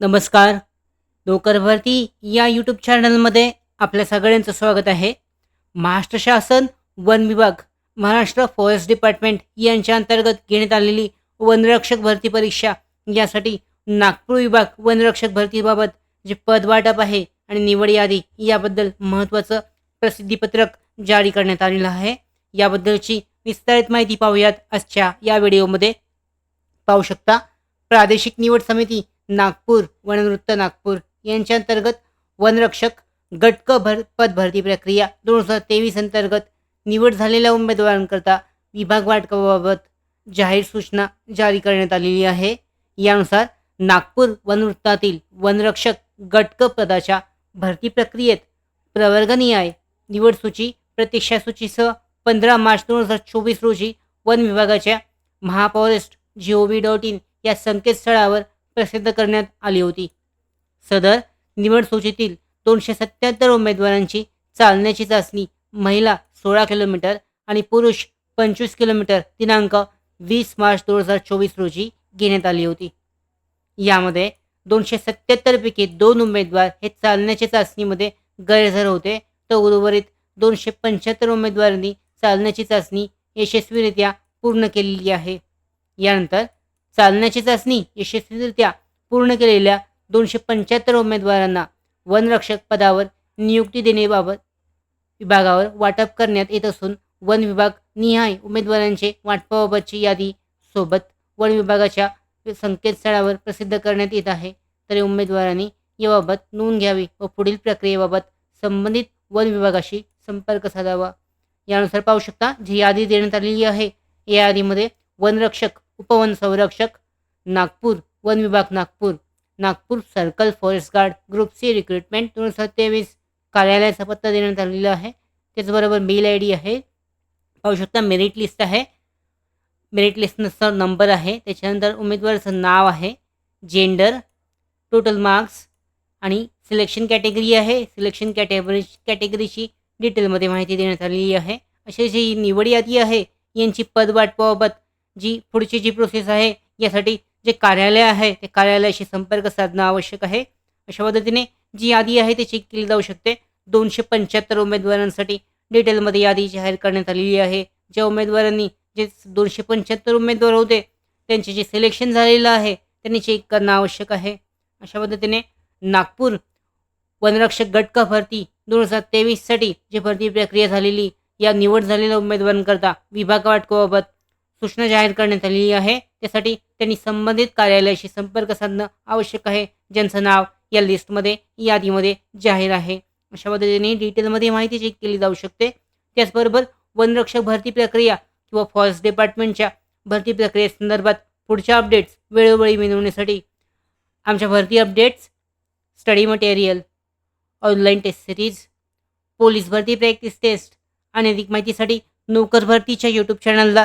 नमस्कार. नोकर भरती या यूट्यूब चॅनलमध्ये आपल्या सगळ्यांचं स्वागत आहे. महाराष्ट्र शासन वन विभाग महाराष्ट्र फॉरेस्ट डिपार्टमेंट यांच्या अंतर्गत घेण्यात आलेली वनरक्षक भरती परीक्षा. यासाठी नागपूर विभाग वनरक्षक भरतीबाबत जे पद वाटप आहे आणि निवड यादी याबद्दल महत्त्वाचं प्रसिद्धीपत्रक जारी करण्यात आलेलं आहे. याबद्दलची विस्तारित माहिती पाहूयात आजच्या या व्हिडिओमध्ये पाहू शकता प्रादेशिक निवड समिती नागपूर वनवृत्त नागपूर यांच्या अंतर्गत वनरक्षक गटक भर पद भरती प्रक्रिया दोन हजार तेवीस अंतर्गत निवड झालेल्या उमेदवारांकरता विभाग वाटपाबाबत जाहीर सूचना जारी करण्यात आलेली आहे. यानुसार नागपूर वनवृत्तातील वनरक्षक गटक पदाच्या भरती प्रक्रियेत प्रवर्गनिहाय निवड सूची प्रतीक्षा सूचीसह पंधरा मार्च दोन हजार चोवीस रोजी वन विभागाच्या mahaforest G O V dot in या संकेतस्थळावर प्रसिद्ध करण्यात आली होती. सदर निवड सूचीतील दोनशे सत्याहत्तर उमेदवारांची चालण्याची चाचणी महिला सोळा किलोमीटर आणि पुरुष पंचवीस किलोमीटर दिनांक वीस मार्च दोन हजार चोवीस रोजी घेण्यात आली होती. यामध्ये दोनशे सत्याहत्तरपैकी दोन उमेदवार हे चालण्याच्या चाचणीमध्ये गैरहजर होते. तर उर्वरित दोनशे पंच्याहत्तर उमेदवारांनी चालण्याची चाचणी यशस्वीरित्या पूर्ण केलेली आहे. यानंतर चालण्याची चाचणी यशस्वीरित्या पूर्ण केलेल्या दोनशे पंच्याहत्तर उमेदवारांना वनरक्षक पदावर नियुक्ती देण्याबाबत विभागावर वाटप करण्यात येत असून वन विभाग निहाय उमेदवारांचे वाटपाबाबतची यादी सोबत वन विभागाच्या संकेतस्थळावर प्रसिद्ध करण्यात येत आहे. तरी उमेदवारांनी याबाबत नोंद घ्यावी व पुढील प्रक्रियेबाबत संबंधित वन विभागाशी संपर्क साधावा. यानुसार पाहू शकता जी यादी देण्यात आलेली आहे या यादीमध्ये वनरक्षक उपवन संरक्षक नागपूर वन विभाग Nagpur Nagpur circle forest guard group C recruitment दोन हजार तेवीस. कार्यालयाचा पत्ता देण्यात आलेला आहे. त्याचबरोबर मेल आय डी आहे. पाहू शकता मेरिट लिस्ट आहे. मेरिट लिस्टनुसार नंबर आहे. त्याच्यानंतर उमेदवाराचं नाव आहे. जेंडर टोटल मार्क्स आणि सिलेक्शन कॅटेगरी आहे. सिलेक्शन कॅटेगरी कॅटेगरीची डिटेलमध्ये माहिती देण्यात आलेली आहे. अशी जी निवड यादी आहे. यांची पद वाटपाबाबत जी पुढची जी प्रोसेस आहे यासाठी जे कार्यालय आहे ते कार्यालयाशी संपर्क साधणं आवश्यक आहे. अशा पद्धतीने जी यादी आहे ती चेक केली जाऊ शकते. दोनशे पंच्याहत्तर उमेदवारांसाठी डिटेलमध्ये यादी जाहीर करण्यात आलेली आहे. ज्या उमेदवारांनी जे दोनशे पंच्याहत्तर उमेदवार होते त्यांचे जे सिलेक्शन झालेलं आहे त्यांनी चेक करणं आवश्यक आहे. अशा पद्धतीने नागपूर वनरक्षक गटका भरती दोन हजार तेवीससाठी जी भरती प्रक्रिया झालेली या निवड झालेल्या उमेदवारांकरता विभाग वाटकोबाबत सूचना जाहीर करण्यात आलेली आहे. त्यासाठी त्यांनी संबंधित कार्यालयाशी संपर्क साधणं आवश्यक आहे. ज्यांचं नाव या लिस्टमध्ये यादीमध्ये जाहीर आहे. अशा पद्धतीने डिटेलमध्ये माहिती चेक केली जाऊ शकते. त्याचबरोबर वनरक्षक भरती प्रक्रिया किंवा फॉरेस्ट डिपार्टमेंटच्या भरती प्रक्रियेसंदर्भात पुढच्या अपडेट्स वेळोवेळी मिळवण्यासाठी आमच्या भरती updates study material online test series police भरती प्रॅक्टिस टेस्ट आणि अधिक माहितीसाठी नोकर भरतीच्या यूट्यूब चॅनलला